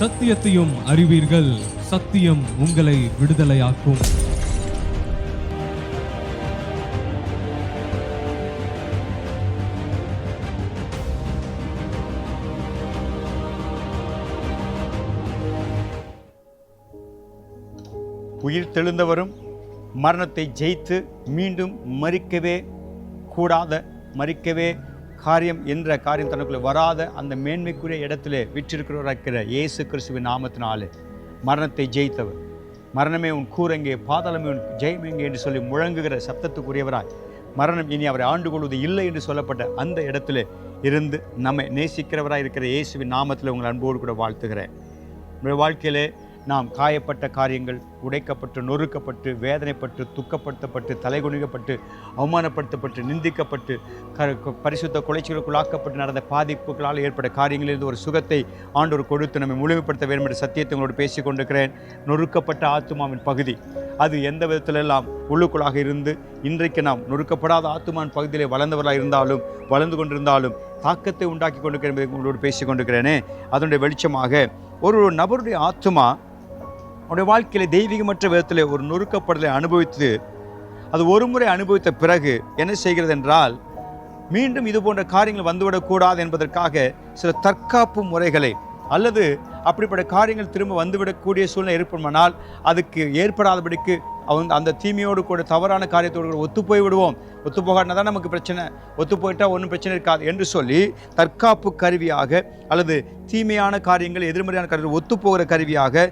சத்தியத்தையும் அறிவீர்கள். சத்தியம் உங்களை விடுதலையாக்கும். உயிர் தெழுந்தவரும் மரணத்தை ஜெயித்து மீண்டும் மறிக்கவே கூடாத மறிக்கவே காரியம் என்ற காரியம் தனக்குள்ளே வராத அந்த மேன்மைக்குரிய இடத்துல விற்றிருக்கிறவராக்கிற இயேசு கிறிஸ்துவின் நாமத்தினாலே மரணத்தை ஜெயித்தவர். மரணமே உன் கூரங்கே பாதாளமே உன் ஜெயம் என்று சொல்லி முழங்குகிற சப்தத்துக்குரியவராய் மரணம் இனி அவரை ஆண்டு கொள்வது இல்லை என்று சொல்லப்பட்ட அந்த இடத்துல இருந்து நம்மை நேசிக்கிறவராக இருக்கிற இயேசுவின் நாமத்தில் உங்கள் அன்போடு கூட வாழ்த்துகிறேன். உங்களுடைய வாழ்க்கையிலே நாம் காயப்பட்ட காரியங்கள் உடைக்கப்பட்டு நொறுக்கப்பட்டு வேதனைப்பட்டு துக்கப்படுத்தப்பட்டு தலைகுனிக்கப்பட்டு அவமானப்படுத்தப்பட்டு நிந்திக்கப்பட்டு க பரிசுத்த குலைச்சலுக்குள்ளாக்கப்பட்டு நடந்த பாதிப்புகளால் ஏற்பட்ட காரியங்களிலிருந்து ஒரு சுகத்தை ஆண்டோர் கொடுத்து நம்மை முழுமைப்படுத்த வேண்டும் என்ற சத்தியத்தை உங்களோடு பேசிக் கொண்டிருக்கிறேன். நொறுக்கப்பட்ட ஆத்துமாவின் பகுதி. அது எந்த விதத்திலெல்லாம் உள்ளுக்குள்ளாக இருந்து இன்றைக்கு நாம் நொறுக்கப்படாத ஆத்துமாவின் பகுதியிலே வளர்ந்தவர்களாக இருந்தாலும் வளர்ந்து கொண்டிருந்தாலும் தாக்கத்தை உண்டாக்கி கொண்டிருக்கிறேன் உங்களோடு பேசிக் கொண்டிருக்கிறேனே. அதனுடைய வெளிச்சமாக ஒரு நபருடைய ஆத்துமா அவனுடைய வாழ்க்கையில் தெய்வீகமற்ற விதத்தில் ஒரு நொறுக்கப்படுதலை அனுபவித்து அது ஒரு முறை அனுபவித்த பிறகு என்ன செய்கிறது என்றால் மீண்டும் இது போன்ற காரியங்கள் வந்துவிடக்கூடாது என்பதற்காக சில தற்காப்பு முறைகளை அல்லது அப்படிப்பட்ட காரியங்கள் திரும்ப வந்துவிடக்கூடிய சூழ்நிலை ஏற்படுமானால் அதுக்கு ஏற்படாதபடிக்கு அவன் அந்த தீமையோடு கூட தவறான காரியத்தோடு கூட ஒத்து போய் விடுவோம் ஒத்து போகாட்டினா தான் நமக்கு பிரச்சனை. ஒத்து போயிட்டால் ஒன்றும் பிரச்சனை இருக்காது என்று சொல்லி தற்காப்பு கருவியாக அல்லது தீமையான காரியங்கள் எதிர்மறையான காரியங்கள் ஒத்து போகிற கருவியாக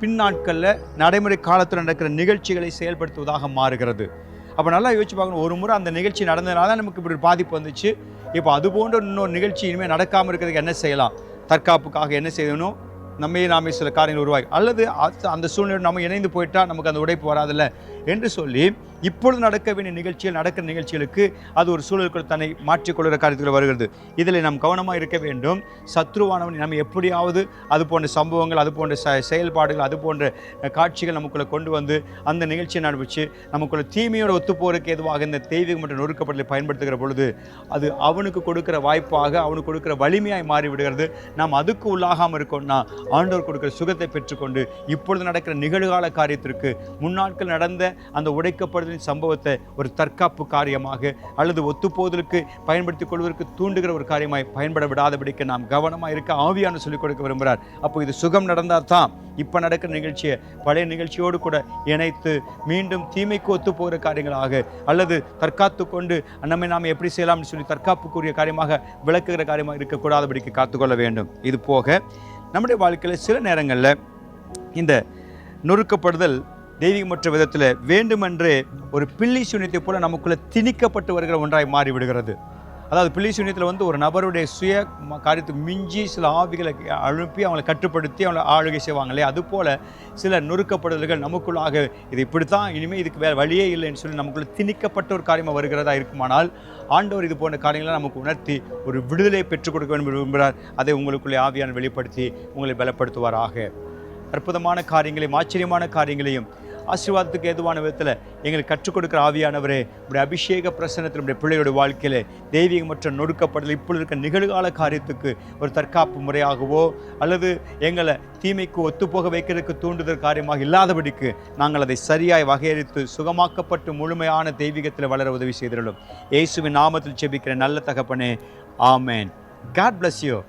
பின்னாட்களில் நடைமுறை காலத்தில் நடக்கிற நிகழ்ச்சிகளை செயல்படுத்துவதாக மாறுகிறது. அப்போ நல்லா யோசிச்சு பார்க்கணும். ஒரு முறை அந்த நிகழ்ச்சி நடந்ததுனால தான் நமக்கு இப்படி ஒரு பாதிப்பு வந்துச்சு. இப்போ அது போன்ற இன்னொரு நிகழ்ச்சி இனிமேல் நடக்காமல் இருக்கிறதுக்கு என்ன செய்யலாம்? தற்காப்புக்காக என்ன செய்யணும்? நம்மையே நாமே சில காரியங்கள் உருவாகி அல்லது அந்த சூழ்நிலை நம்ம இணைந்து போயிட்டால் நமக்கு அந்த உடைப்பு வராதில்ல? என்று சொல்லி இப்பொழுது நடக்க வேண்டிய நிகழ்ச்சிகள் நடக்கிற நிகழ்ச்சிகளுக்கு அது ஒரு சூழலுக்குள் தன்னை மாற்றிக்கொள்கிற காரியத்தில் வருகிறது. இதில் நாம் கவனமாக இருக்க வேண்டும். சத்ருவானவன் நம்ம எப்படியாவது அது போன்ற சம்பவங்கள் அது போன்ற செ- செயல்பாடுகள் அது போன்ற காட்சிகள் நமக்குள்ளே கொண்டு வந்து அந்த நிகழ்ச்சியை நடப்பிச்சு நமக்குள்ள தீமையோட ஒத்துப்போருக்கு எதுவாக இந்த தெய்வீகம் மற்றும் நொறுக்கப்படலை பயன்படுத்துகிற பொழுது அது அவனுக்கு கொடுக்கிற வாய்ப்பாக அவனுக்கு கொடுக்கிற வலிமையாய் மாறி விடுகிறது நாம் அதுக்கு உள்ளாகாமல் இருக்கோம்னா ஆண்டவர் கொடுக்கிற சுகத்தை பெற்றுக்கொண்டு இப்பொழுது நடக்கிற நிகழ்கால காரியத்திற்கு முன்னாட்கள் நடந்த அந்த உடைக்கப்படுதலின் சம்பவத்தை ஒரு தற்காப்பு காரியமாக அல்லது ஒத்துப்போதலுக்கு பயன்படுத்திக் கொள்வதற்கு தூண்டுகிற ஒரு காரியமாய் பயன்பட விடாதபடிக்கு நாம் கவனமாக இருக்க ஆவியான சொல்லிக் கொடுக்க விரும்புகிறார். அப்போ இது சுகம் நடந்தால் தான் இப்போ நடக்கிற நிகழ்ச்சியை பழைய நிகழ்ச்சியோடு கூட இணைத்து மீண்டும் தீமைக்கு ஒத்து போகிற காரியங்களாக அல்லது தற்காத்து கொண்டு நம்மை நாம் எப்படி செய்யலாம்னு சொல்லி தற்காப்புக்குரிய காரியமாக விளக்குகிற காரியமாக இருக்கக்கூடாதபடிக்கு காத்துக்கொள்ள வேண்டும். இது போக நம்முடைய வாழ்க்கையில் சில நேரங்களில் இந்த நொறுக்கப்படுதல் தெய்வீகமற்ற விதத்தில் வேண்டுமென்றே ஒரு பில்லி சூன்யத்தை போல நமக்குள்ளே திணிக்கப்பட்டு வருகிற ஒன்றாய் மாறிவிடுகிறது. அதாவது பில்லி சூன்யத்தில் வந்து ஒரு நபருடைய சுய காரியத்தை காரியத்துக்கு மிஞ்சி சில ஆவிகளை அனுப்பி அவங்களை கட்டுப்படுத்தி அவங்களை ஆளுகை செய்வாங்களே அதுபோல் சில நொறுக்கப்படுதல்கள் நமக்குள்ளாக இது இப்படித்தான் இனிமேல் இதுக்கு வேறு வழியே இல்லைன்னு சொல்லி நமக்குள்ளே திணிக்கப்பட்ட ஒரு காரியமாக வருகிறதா இருக்குமானால் ஆண்டவர் இது போன்ற காரியங்களை நமக்கு உணர்த்தி ஒரு விடுதலை பெற்றுக் கொடுக்க வேண்டும் விரும்புகிறார். அதை உங்களுக்குள்ளே ஆவியான வெளிப்படுத்தி உங்களை பலப்படுத்துவாராக. அற்புதமான காரியங்களையும் ஆச்சரியமான காரியங்களையும் ஆசீர்வாதத்துக்கு ஏதுவான விதத்தில் எங்களுக்கு கற்றுக் கொடுக்குற ஆவியானவரே உடைய அபிஷேக பிரசனத்தில் நம்முடைய பிள்ளையோட வாழ்க்கையில் மற்றும் நொடுக்கப்படுதல் இப்பொழுது இருக்க நிகழ்கால காரியத்துக்கு ஒரு தற்காப்பு முறையாகவோ அல்லது எங்களை தீமைக்கு ஒத்துப்போக வைக்கிறதுக்கு தூண்டுதல் காரியமாக இல்லாதபடிக்கு நாங்கள் அதை சரியாய் வகையறித்து சுகமாக்கப்பட்டு முழுமையான தெய்வீகத்தில் வளர உதவி செய்திருளும் இயேசுவின் நாமத்தில் செபிக்கிற நல்ல தகப்பனே ஆமேன். God bless you